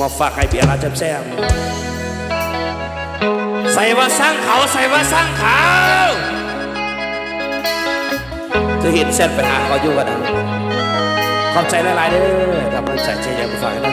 มาฝากให้เบียร์ร้าแซมใส่ว่าสร้างเขาใส่ว่าสร้างเขาจะเห็นเส้นไปหาเขาอยู่กันนะขอบใจหลายๆเด้อกำลังใจเชียร์ยังฝายนะ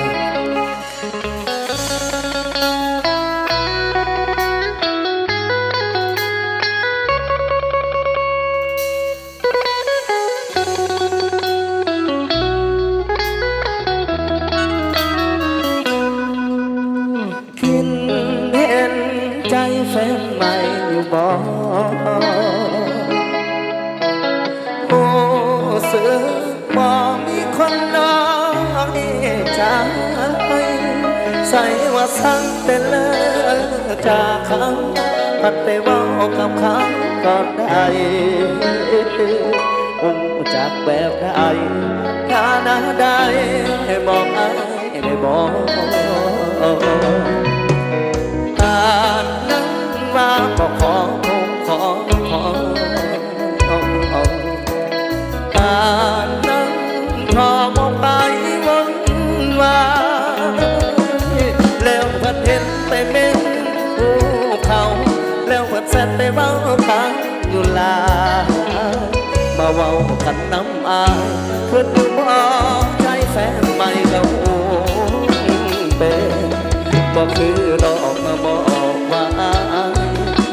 ใจแฟนใหม่อยู่บ่โอ้สึกบ่มีคนน้อยใจใส่ว่าสั่งแต่เลิกจากเขาพัดไปว่ากับเขาก็ได้อุ้มจากแบบใดฐานะได้บอกไอ้ได้บอก ไปเบ้าทางอยู่ลามาเว้ากันน้ำอายขึ้นบอกใจแฟนใหม่ก็โอ้เป็นบอกคือดอกมาบอกว่า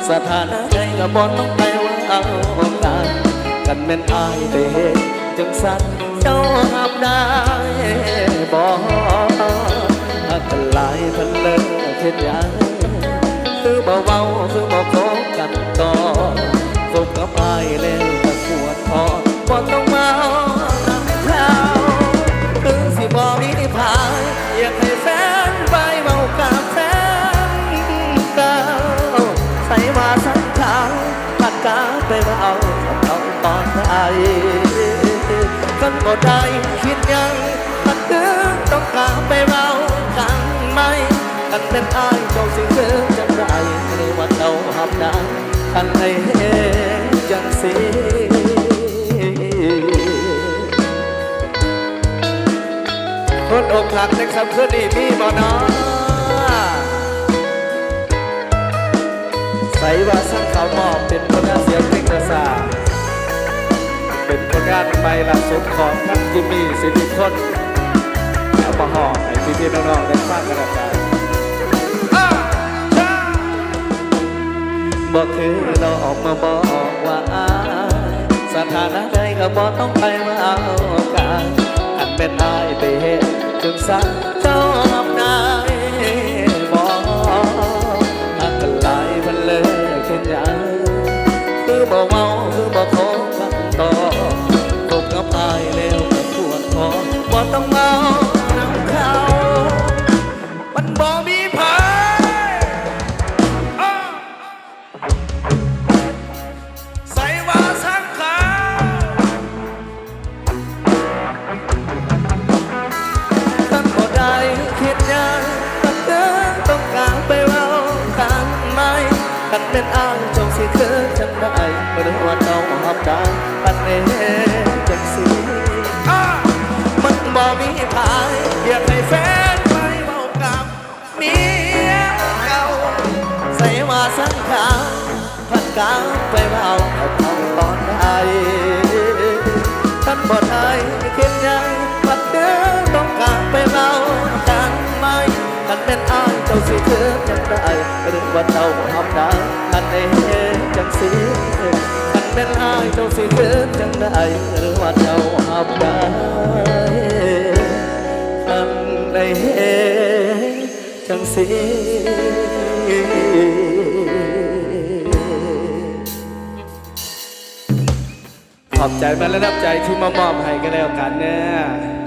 สถานะใดก็บอกต้องไปว่าเอากันกันแม่นอายไปเห็นจังสันเจ้าห้ามได้บอกหากกันหลายพันเลิกเห็นยังคือบ่เว้าคือบ่คบ กันต่อคบกับอายแล้วก็ปวดคอบ่ต้องมาน้ำเท้าคือสิบอมีพายอยากให้แฟนไปเมากับแฟนเก่าใส่มาสังขาวผัดกาไปเมาเอาตอนไทยกันบ่ได้คิดยัง กันให้เห็นจังสิคนอกหักในคำคืนนี้มีบ่เนาะใส่ว่าสังเขามอบเป็นผลงานเสียงเพลงกระซาเป็นผลงานใหล่าสุดของท่านจิมมี่สิทธิคนเอามาห่อให้พี่ๆน้องๆได้ฟังกันนะครับ บอกคือเราออกมาบอกว่าอาสถานะใดก็บอกต้องไปว่าเอากันอันเป็นอายไปเห็นจึงสั่งเจ้าอำนายบอกอันเป็นลายมันเลยขึ้นยังคือบ่เมาคือบ่ขอกันต่อพบกับอายแล้วก็ปวดคอบ่ต้องมา นอ้างจงสิคือจังได้หรือว่าเราหับได้ปันเองจังสิมันบ่มีพายอยากให้แฟนไปเว้ากับเมียเก่าใส่มาสังขารพันกลางไปเว้ากับเขาตอนใดท่านบ่ได้ สิเธอจังได้หรือว่าเจ้าทำได้กันเองจังสิกันเป็นอายเจ้าสิเธอจังได้หรือว่าเจ้าทำได้กันได้เองจังสิขอบใจมาและนับใจที่มามอบให้กันแล้วกันเนี่ย